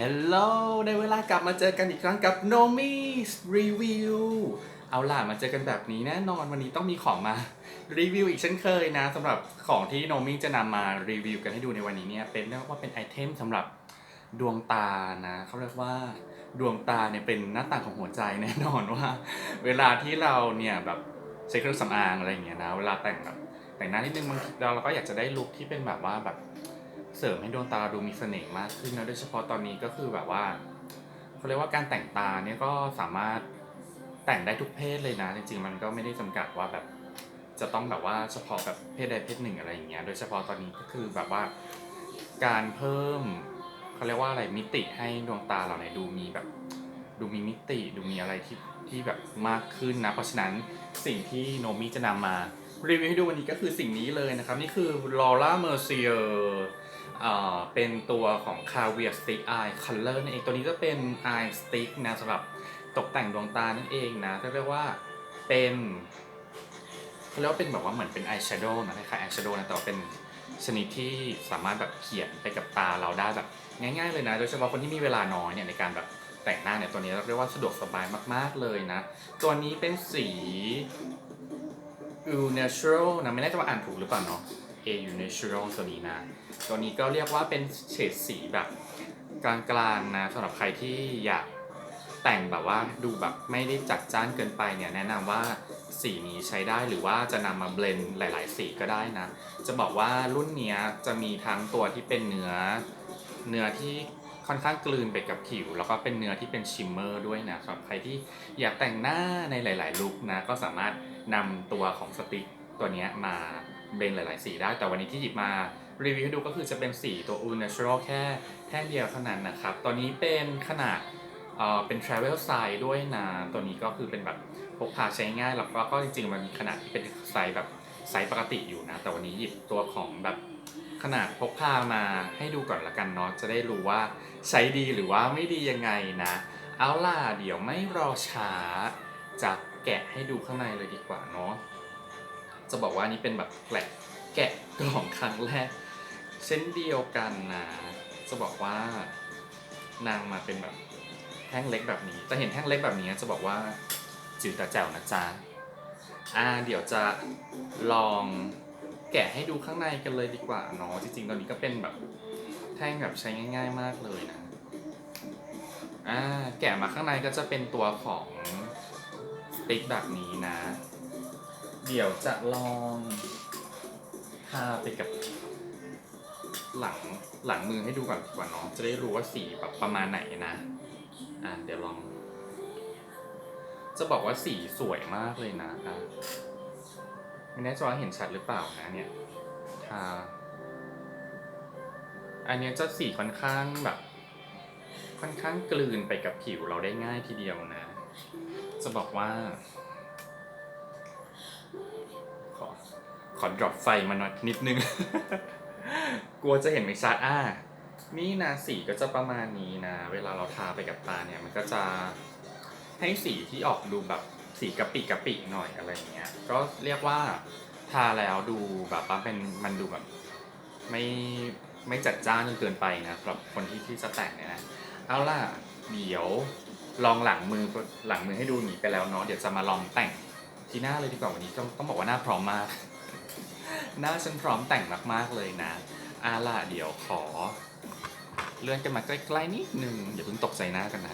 Hello ได้เวลากลับมาเจอกันอีกครั้งกับ Nomi Review เอาล่ะมาเจอกันแบบนี้แน่นอนวันนี้ต้องมีของมารีวิวอีกเช่นเคยนะสำหรับของที่โนมิจะนำมารีวิวกันให้ดูในวันนี้เนี่ยเป็นเรียกว่าเป็นไอเทมสำหรับดวงตานะเขาเรียกว่าดวงตาเนี่ยเป็นหน้าต่างของหัวใจแน่นอนว่า เวลาที่เราเนี่ยแบบใช้เครื่องสำอางอะไรอย่างเงี้ยนะเวลาแต่งแบบแต่งหน้านิดนึงบางทีเราเราก็อยากจะได้ลุคที่เป็นแบบว่าแบบ เสริมให้ดวงตาดูมีเสน่ห์มากขึ้นนะโดยเฉพาะตอนนี้ก็คือแบบว่าเขาเรียกว่าการแต่งตาเนี่ยก็สามารถแต่งได้ทุกเพศเลยนะ จริง ๆ มันก็ไม่ได้จำกัดว่าแบบจะต้องแบบว่าเฉพาะแบบเพศใดเพศหนึ่งอะไรอย่างเงี้ย โดยเฉพาะตอนนี้ก็คือแบบว่าการเพิ่มเขาเรียกว่าอะไรมิติให้ดวงตาเราเนี่ยดูมีแบบดูมีมิติดูมีอะไรที่ที่แบบมากขึ้นนะ เพราะฉะนั้นสิ่งที่โนมิจะนำมารีวิวให้ดูวันนี้ก็คือสิ่งนี้เลยนะครับ นี่คือ Laura Mercier อ่าเเป็นตัวของ Caviar Stick Eye Color นั่นเองตัวนี้จะเป็น Eye Stick นะสำหรับตกแต่งดวงตานั่นเองนะเรียกว่าเป็นเขาเรียกว่าเป็นแบบว่าเหมือนเป็น Eye Shadow นะคล้ายๆ Eye Shadow นะแต่ว่าเป็นชนิดที่สามารถแบบเขียนไปกับตาเราได้แบบง่าย ๆ เลยนะโดยเฉพาะคนที่มีเวลาน้อยเนี่ยในการแบบแต่งหน้าเนี่ยตัวนี้เรียกว่าสะดวกสบายมาก ๆเลยนะ ตัวนี้เป็นสี U Natural นะไม่แน่ใจว่าอ่านถูกหรือเปล่าเนาะ A U Natural ตัวนี้นะ ตัวนี้ก็เรียกว่าเป็นเฉดสีแบบกลางๆนะสำหรับใครที่อยากแต่งแบบว่าดูแบบไม่ได้จัดจ้านเกินไปเนี่ยแนะนำว่าสีนี้ใช้ได้หรือว่าจะนำมาเบลนหลาย ๆ สีก็ได้นะ จะบอกว่ารุ่นนี้จะมีทั้งตัวที่เป็นเนื้อ เนื้อที่ค่อนข้างกลืนไปกับผิว แล้วก็เป็นเนื้อที่เป็นชิมเมอร์ด้วยนะสำหรับ ใครที่อยากแต่งหน้าในหลาย ๆ ลุคนะก็สามารถนำตัวของสติ๊กตัวนี้มา เบลนหลาย ๆ สีได้ แต่วันนี้ที่หยิบมารีวิวให้ดูก็คือจะเป็นสีตัว u Natural แค่แท่งเดียวเท่านั้นนะครับตัวนี้เป็นขนาดเอ่อเป็น travel size ด้วยนะ ตัวนี้ก็คือเป็นแบบพกพาใช้ง่าย แล้วก็จริง ๆ มันมีขนาดที่เป็นไซส์แบบไซส์ปกติอยู่นะ แต่วันนี้หยิบตัวของแบบขนาดพกพามาให้ดูก่อนละกันเนาะ จะได้รู้ว่าใช้ดีหรือว่าไม่ดียังไงนะ เอาล่ะเดี๋ยวไม่รอช้าจะแกะให้ดูข้างในเลยดีกว่าเนาะ จะบอกว่านี่เป็นแบบแกะแกะกล่องครั้งแรก เช่นเดียวกันนะ จะบอกว่านางมาเป็นแบบแท่งเล็กแบบนี้ จะเห็นแท่งเล็กแบบนี้จะบอกว่าจิ๋วตาแจ๋วนะจ๊ะอ่าเดี๋ยวจะลองแกะให้ดูข้างในกันเลยดีกว่าเนาะจริงๆตอนนี้ก็เป็นแบบแท่งแบบใช้ง่าย ๆ มากเลยนะอ่าแกะมาข้างในก็จะเป็นตัวของติ๊กแบบนี้นะ เดี๋ยวจะลองทาไปกับหลังหลังมือให้ดูก่อนดีกว่าเน้องจะได้รู้ว่าสีแบบประมาณไหนนะ อะเดี๋ยวลอง จะบอกว่าสีสวยมากเลยนะอะไม่แน่ใจว่าเห็นชัดหรือเปล่านะเนี่ยทาอันนี้จะสีค่อนข้างแบบ ค่อนข้างกลืนไปกับผิวเราได้ง่ายทีเดียวนะ จะบอกว่า ขอ drop ไฟมาหน่อยนิดนึง กลัวจะเห็นไม่ชัดอ่านี่นะสีก็จะประมาณนี้นะ เวลาเราทาไปกับตาเนี่ย มันก็จะให้สีที่ออกดูแบบสีกะปิกะปิหน่อยอะไรเงี้ย ก็เรียกว่าทาแล้วดูแบบว่าเป็นมันดูแบบไม่ไม่จัดจ้านจนเกินไปนะสำหรับคนที่ที่จะแต่งเนี่ยนะ เอาล่ะเดี๋ยวลองหลังมือหลังมือให้ดูหนีไปแล้วเนาะเดี๋ยวจะมาลองแต่งที่หน้าเลยดีกว่าวันนี้ต้องต้องบอกว่าหน้าพร้อมมาก หน้าฉันพร้อมแต่งมากๆเลยนะอาล่ะเดี๋ยวขอ เลื่อนกันมาใกล้ๆนิดนึงอย่าเพิ่งตกใจหน้ากันนะ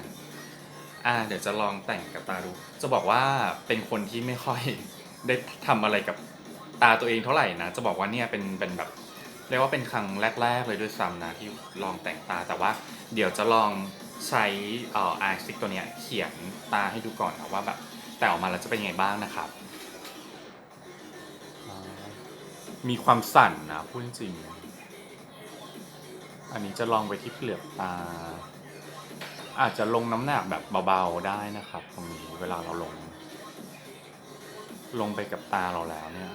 อ่าเดี๋ยวจะลองแต่งกับตาดู จะบอกว่าเป็นคนที่ไม่ค่อยได้ทำอะไรกับตาตัวเองเท่าไหร่นะ จะบอกว่าเนี่ยเป็นเป็นแบบเรียกว่าเป็นครั้งแรก ๆ เลยด้วยซ้ำนะที่ลองแต่งตาแต่ว่าเดี๋ยวจะลองใช้เอ่อไอซิกตัวเนี้ยเขียนตาให้ดูก่อนนะว่าแบบแต่ออกมาแล้วจะเป็นยังไงบ้างนะครับ มีความสั่นนะพูดจริง อันนี้จะลองไปที่เปลือกตา อาจจะลงน้ำหนักแบบเบาๆได้นะครับ ตรงนี้เวลาเราลง ลงไปกับตาเราแล้วเนี่ย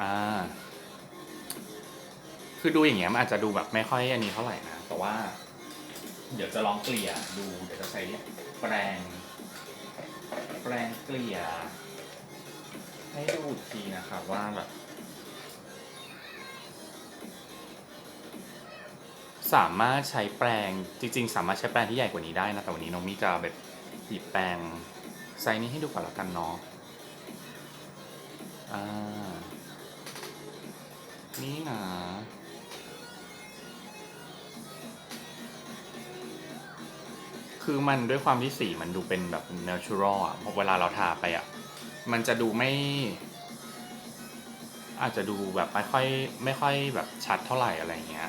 อ่าคือดูอย่างเงี้ยมันอาจจะดูแบบไม่ค่อยอันนี้เท่าไหร่นะ แต่ว่า เดี๋ยวจะลองเกลี่ยดู เดี๋ยวจะใช้แปรง แปลงเกลี่ย ให้ดูทีนะครับว่าแบบสามารถใช้แปลงจริง ๆ สามารถใช้แปลงที่ใหญ่กว่านี้ได้นะ แต่วันนี้น้องมีจะแบบหยิบแปลงไซส์นี้ให้ดูก่อนละกันเนาะอ่านี่นะ คือมันด้วยความที่สีมันดูเป็นแบบ natural อะพอเวลาเราทาไปอะ มันจะดูไม่ อาจจะดูแบบไม่ค่อยไม่ค่อยแบบชัดเท่าไหร่อะไรเงี้ย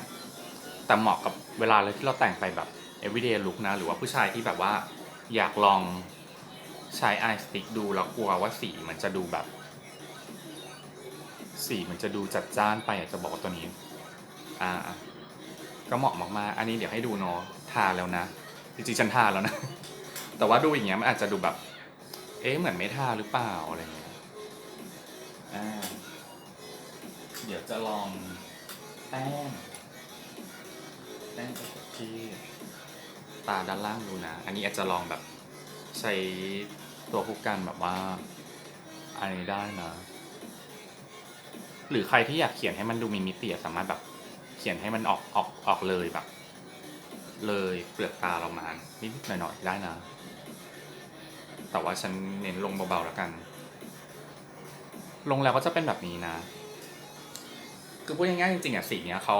แต่เหมาะกับเวลาเลยที่เราแต่งไปแบบ everyday look นะ หรือว่าผู้ชายที่แบบว่าอยากลองใช้ eye stick ดูแล้วกลัวว่าสีมันจะดูแบบ สีมันจะดูจัดจ้านไปอยากจะบอกว่าตัวนี้ อ่า ก็เหมาะมากๆ อันนี้เดี๋ยวให้ดูเนาะทาแล้วนะ จริงๆฉันทาแล้วนะ แต่ว่าดูอย่างเงี้ยมันอาจจะดูแบบ เอ๊ะเหมือนไม่ทาหรือเปล่าอะไรเงี้ยอ่าเดี๋ยวจะลองแป้งแป้งที่ตาด้านล่างดูนะ อันนี้อาจจะลองแบบใช้ตัวคู่กันแบบว่า อันนี้ได้นะ หรือใครที่อยากเขียนให้มันดูมีมิติสามารถแบบเขียนให้มันออกออกออกเลยแบบ เลยเปลือกตาเรามานิดๆหน่อยๆได้นะ แต่ว่าฉันเน้นลงเบาๆแล้วกัน ลงแล้วก็จะเป็นแบบนี้นะ คือพูดง่ายๆจริงๆอะสีเนี้ยเขา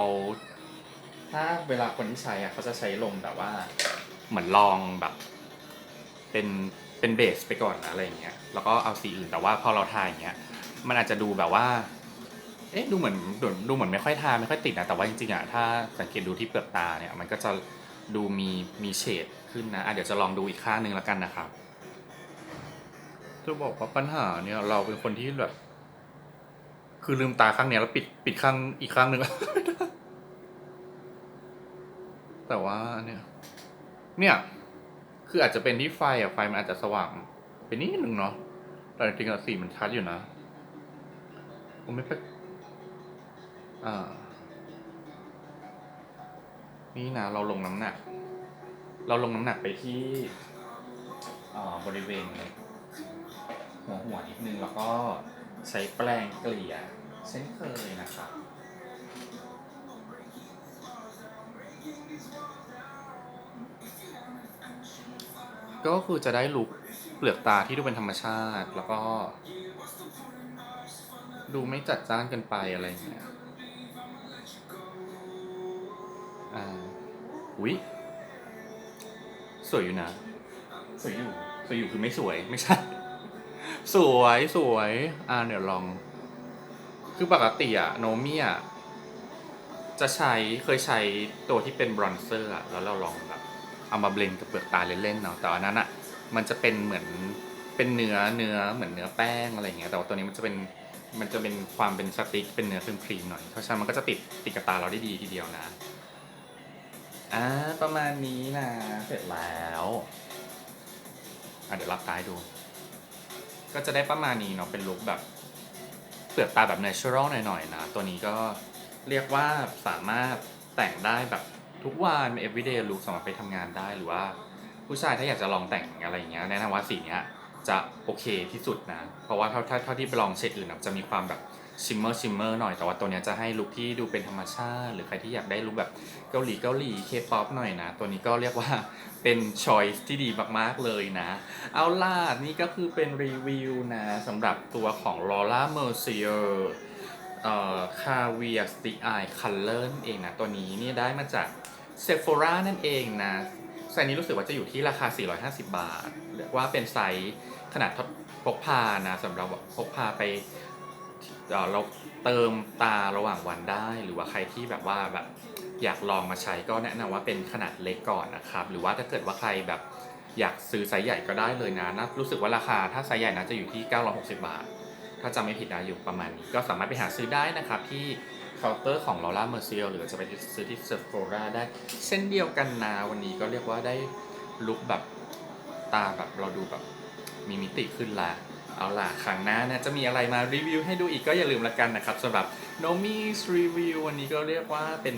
ถ้าเวลาคนที่ใช้อะเขาจะใช้ลงแบบว่า เหมือนลองแบบ เป็นเป็นเบสไปก่อนนะอะไรอย่างเงี้ยแล้วก็เอาสีอื่นแต่ว่าพอเราทาอย่างเงี้ย มันอาจจะดูแบบว่าเอ๊ะดูเหมือนดูดูเหมือนไม่ค่อยทาไม่ค่อยติดนะแต่ว่าจริงๆอะถ้าสังเกตดูที่เปลือกตาเนี่ยมันก็จะ ดูมีมีเฉดขึ้นนะอะเดี๋ยวจะลองดูอีกข้างหนึ่งแล้วกันนะครับ จะบอกว่าปัญหาเนี่ยเราเป็นคนที่แบบ คือลืมตาข้างเนี้ยแล้วปิดปิดข้างอีกข้างหนึ่ง แต่ว่าเนี่ย เนี่ย คืออาจจะเป็นที่ไฟอะไฟมันอาจจะสว่างไปนิดนึงเนาะแต่จริงๆอะสีมันชัดอยู่นะผมไม่เป็นอ่า นี่นะเราลงน้ำหนัก เราลงน้ำหนักไปที่อ่าบริเวณหัวหัวนิดนึงแล้วก็ใช้แปรงเกลี่ยเช่นเคยนะครับก็คือจะได้ลุกเปลือกตาที่ดูเป็นธรรมชาติ แล้วก็ ดูไม่จัดจ้านเกินไปอะไรอย่างเงี้ย อุ้ยสวยอยู่นะ สวยอยู่ สวยอยู่คือไม่สวยไม่ใช่ สวยสวยอ่าเดี๋ยวลอง คือปกติอะโนมี่อะจะใช้เคยใช้ตัวที่เป็นบรอนเซอร์อะแล้วเราลองแบบเอามาเบลนด์กับเปลือกตาเล่นๆเนาะแต่อันนั้นอะมันจะเป็นเหมือนเป็นเนื้อเนื้อเหมือนเนื้อแป้งอะไรอย่างเงี้ยแต่ว่าตัวนี้มันจะเป็นมันจะเป็นความเป็นสติ๊กเป็นเนื้อครีมๆหน่อยเพราะฉะนั้นมันก็จะติดติดกับตาเราได้ดีทีเดียวนะ อ่าประมาณนี้นะ เสร็จแล้วอะเดี๋ยวรับตาให้ดู ก็จะได้ประมาณนี้เนาะเป็นลุคแบบเปลือกตาแบบ natural หน่อยๆนะ ตัวนี้ก็เรียกว่าสามารถแต่งได้แบบทุกวัน everyday look สามารถไปทำงานได้หรือว่า ผู้ชายถ้าอยากจะลองแต่งอะไรอย่างเงี้ยแนะนำว่าสีเนี้ยจะโอเคที่สุดนะ เพราะว่าเท่าเท่าที่ไปลองเฉดอื่นอะจะมีความแบบ ชิมเมอร์ชิมเมอร์หน่อยแต่ว่าตัวเนี้ยจะให้ลุคที่ดูเป็นธรรมชาติ หรือใครที่อยากได้ลุคแบบเกาหลีเกาหลีเคป๊อปหน่อยนะ ตัวนี้ก็เรียกว่าเป็นช้อยส์ที่ดีมากๆเลยนะ เอาล่ะนี่ก็คือเป็นรีวิวนะสำหรับตัวของ Laura Mercier เอ่อ Caviar Stick Eye Color นั่นเองนะ ตัวนี้เนี่ยได้มาจาก Sephora นั่นเองนะไซส์นี้รู้สึกว่าจะอยู่ที่ราคา 450 บาทเรียกว่าเป็นไซส์ขนาดพกพานะสำหรับพกพาไป เราเติมตาระหว่างวันได้ หรือว่าใครที่แบบว่าแบบอยากลองมาใช้ก็แนะนำว่าเป็นขนาดเล็กก่อนนะครับ หรือว่าถ้าเกิดว่าใครแบบอยากซื้อไซส์ใหญ่ก็ได้เลยนะนะรู้สึกว่าราคาถ้าไซส์ใหญ่นะจะอยู่ที่ 960 บาท ถ้าจำไม่ผิดนะอยู่ประมาณนี้ ก็สามารถไปหาซื้อได้นะครับที่เคาน์เตอร์ของ Laura Mercier หรือจะไปซื้อที่ Sephora ได้เช่นเดียวกันนะวันนี้ก็เรียกว่าได้ลุคแบบตาแบบเราดูแบบมีมิติขึ้นละ เอาล่ะครั้งหน้านะจะมีอะไรมารีวิวให้ดูอีกก็อย่าลืมละกันนะครับสำหรับ Nomis Review วันนี้ก็เรียกว่าเป็น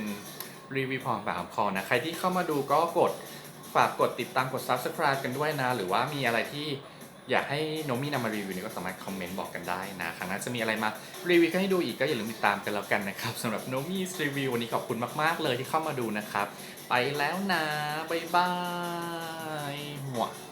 รีวิวของปากของคอนะ ใครที่เข้ามาดูก็กดฝากกดติดตามกด Subscribe กันด้วยนะ หรือว่ามีอะไรที่อยากให้โนมี่นำมารีวิวนี่ก็สามารถคอมเมนต์บอกกันได้นะ ครั้งหน้าจะมีอะไรมารีวิวให้ดูอีกก็อย่าลืมติดตามกันแล้วกันนะครับสำหรับโนมี่รีวิววันนี้ขอบคุณมาก ๆ เลยที่เข้ามาดูนะครับ ไปแล้วนะ บ๊ายบาย